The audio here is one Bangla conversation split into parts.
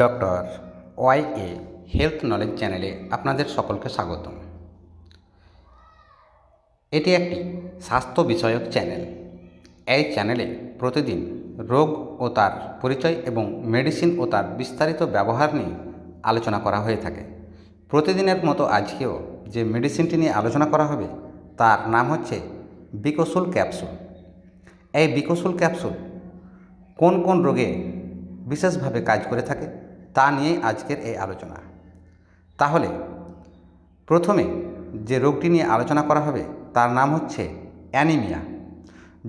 Doctor Y A health knowledge চ্যানেলে আপনাদের সকলকে স্বাগতম। এটি একটি স্বাস্থ্য বিষয়ক চ্যানেল। এই চ্যানেলে প্রতিদিন রোগ ও তার পরিচয় এবং মেডিসিন ও তার বিস্তারিত ব্যবহার নিয়ে আলোচনা করা হয়ে থাকে। প্রতিদিনের মতো আজকেও যে মেডিসিনটি নিয়ে আলোচনা করা হবে, তার নাম হচ্ছে বিকসুল ক্যাপসুল। এই বিকসুল ক্যাপসুল কোন কোন রোগে বিশেষভাবে কাজ করে থাকে? তা নিয়েই আজকের এই আলোচনা। তাহলে, প্রথমে যে রোগটি নিয়ে আলোচনা করা হবে, তার নাম হচ্ছে অ্যানিমিয়া।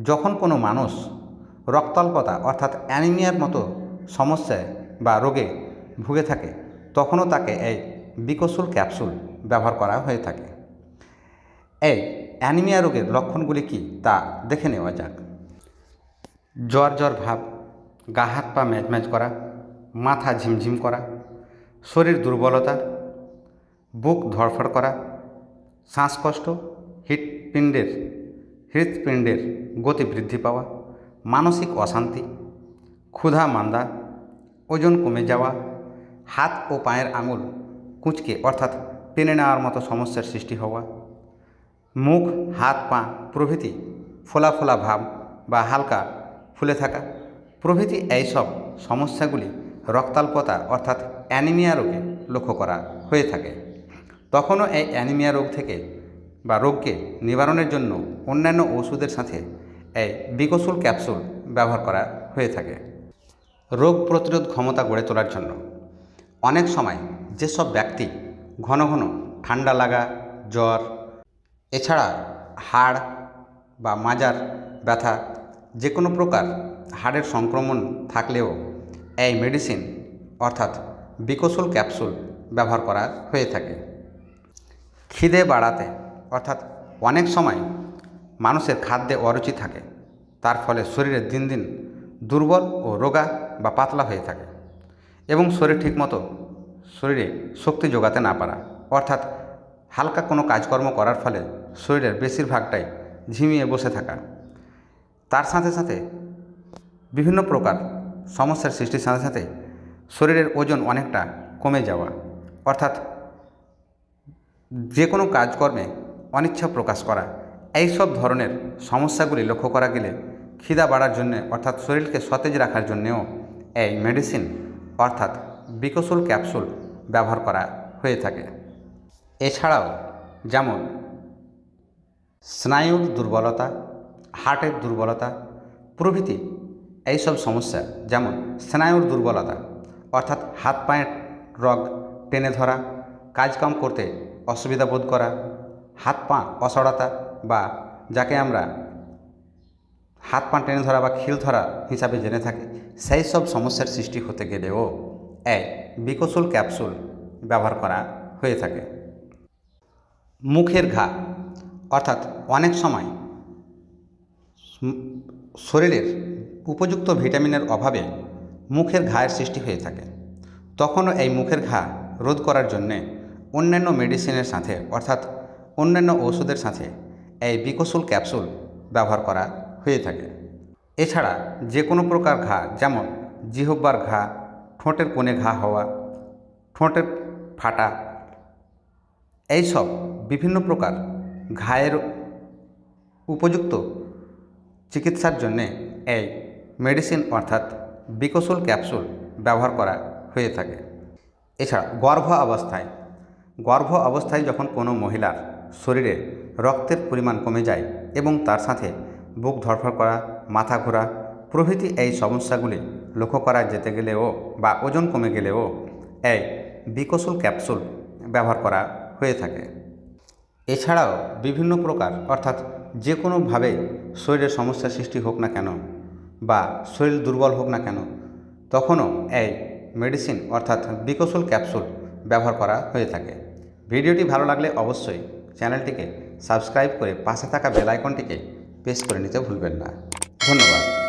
যখন কোনো মানুষ রক্তাল্পতা অর্থাৎ অ্যানিমিয়ার মতো সমস্যায় বা রোগে ভুগে থাকে, তখনও তাকে এই বিকসুল ক্যাপসুল ব্যবহার করা হয়ে থাকে। এই অ্যানিমিয়া রোগের লক্ষণগুলি কি তা দেখে নেওয়া যাক। জ্বর জ্বর ভাব, গা হাত পা ম্যাজম্যাজ করা মাথা ঝিমঝিম করা, শরীর দুর্বলতা, বুক ধড়ফড় করা, শ্বাসকষ্ট, হৃৎপিণ্ডের হৃৎপিণ্ডের গতি বৃদ্ধি পাওয়া, মানসিক অশান্তি, ক্ষুধা মান্দা, ওজন কমে যাওয়া, হাত ও পায়ের আঙুল কুঁচকে অর্থাৎ টেনে নেওয়ার মতো সমস্যার সৃষ্টি হওয়া, মুখ, হাত, পা প্রভৃতি ফোলা ফোলা ভাব বা হালকা ফুলে থাকা, প্রভৃতি এইসব সমস্যাগুলি রক্তাল্পতা অর্থাৎ অ্যানিমিয়া রোগে লক্ষ্য করা হয়ে থাকে। তখনও এই অ্যানিমিয়া রোগ থেকে বা রোগকে নিবারণের জন্য অন্যান্য ওষুধের সাথে এই বিকসুল ক্যাপসুল ব্যবহার করা হয়ে থাকে। রোগ প্রতিরোধ ক্ষমতা গড়ে তোলার জন্য অনেক সময় যেসব ব্যক্তি ঘন ঘন ঠান্ডা লাগা, জ্বর, এছাড়া হাড় বা মাজার ব্যথা যে কোনো প্রকার হাড়ের সংক্রমণ থাকলেও এই মেডিসিন অর্থাৎ বিকসুল ক্যাপসুল ব্যবহার করা হয়ে থাকে। খিদে বাড়াতে, অর্থাৎ অনেক সময় মানুষের খাদ্যে অরুচি থাকে, তার ফলে শরীরে দিন দিন দুর্বল ও রোগা বা পাতলা হয়ে থাকে এবং শরীর ঠিকমতো, শরীরে শক্তি যোগাতে না পারা। অর্থাৎ হালকা কোনো কাজকর্ম করার ফলে শরীরের বেশিরভাগটাই ঝিমিয়ে বসে থাকা। তার সাথে সাথে বিভিন্ন প্রকার সমস্যার সৃষ্টির সাথে সাথে শরীরের ওজন অনেকটা কমে যাওয়া। অর্থাৎ যে কোনো কাজকর্মে অনিচ্ছা প্রকাশ করা এই সব ধরনের সমস্যাগুলি লক্ষ্য করা গেলে খিদা বাড়ার জন্যে, অর্থাৎ শরীরকে সতেজ রাখার জন্যেও এই মেডিসিন, অর্থাৎ বিকসুল ক্যাপসুল ব্যবহার করা হয়ে থাকে। এছাড়াও যেমন স্নায়ুর দুর্বলতা, হার্টের দুর্বলতা, প্রভৃতি এইসব সমস্যা, যেমন স্নায়ুর দুর্বলতা, অর্থাৎ হাত পায়ের রগ টেনে ধরা কাজকাম করতে অসুবিধা বোধ করা, হাত পা অসড়তা বা যাকে আমরা হাত পা টেনে ধরা বা খিল ধরা হিসাবে জেনে থাকি সেই সব সমস্যার সৃষ্টি হতে গেলেও এক বিকসুল ক্যাপসুল ব্যবহার করা হয়ে থাকে। মুখের ঘা, অর্থাৎ অনেক সময় শরীরের উপযুক্ত ভিটামিনের অভাবে মুখের ঘায়ের সৃষ্টি হয়ে থাকে। তখনও এই মুখের ঘা রোধ করার জন্যে অন্যান্য মেডিসিনের সাথে, অর্থাৎ অন্যান্য ওষুধের সাথে এই বিকসুল ক্যাপসুল ব্যবহার করা হয়ে থাকে। এছাড়া যে কোনো প্রকার ঘা, যেমন জিহব্বার ঘা, ঠোঁটের কোণে ঘা হওয়া, ঠোঁটের ফাটা, এইসব বিভিন্ন প্রকার ঘায়ের উপযুক্ত চিকিৎসার জন্যে এই মেডিসিন অর্থাৎ বিকসুল ক্যাপসুল ব্যবহার করা হয়ে থাকে। এছাড়া গর্ভ অবস্থায় গর্ভ অবস্থায় যখন কোনো মহিলার শরীরে রক্তের পরিমাণ কমে যায় এবং তার সাথে বুক ধরফর করা, মাথা ঘোরা, প্রভৃতি এই সমস্যাগুলি লক্ষ্য করা যেতে গেলেও বা ওজন কমে গেলেও এই বিকসুল ক্যাপসুল ব্যবহার করা হয়ে থাকে। এছাড়াও বিভিন্ন প্রকার অর্থাৎ যে কোনোভাবে শরীরের সমস্যা সৃষ্টি হোক না কেন বা শরীর দুর্বল হোক না কেন, তখনও এই মেডিসিন অর্থাৎ বিকশুল ক্যাপসুল ব্যবহার করা হয়ে থাকে। ভিডিওটি ভালো লাগলে অবশ্যই চ্যানেলটিকে সাবস্ক্রাইব করে পাশে থাকা বেল আইকনটিকে প্রেস করে নিতে ভুলবেন না। ধন্যবাদ।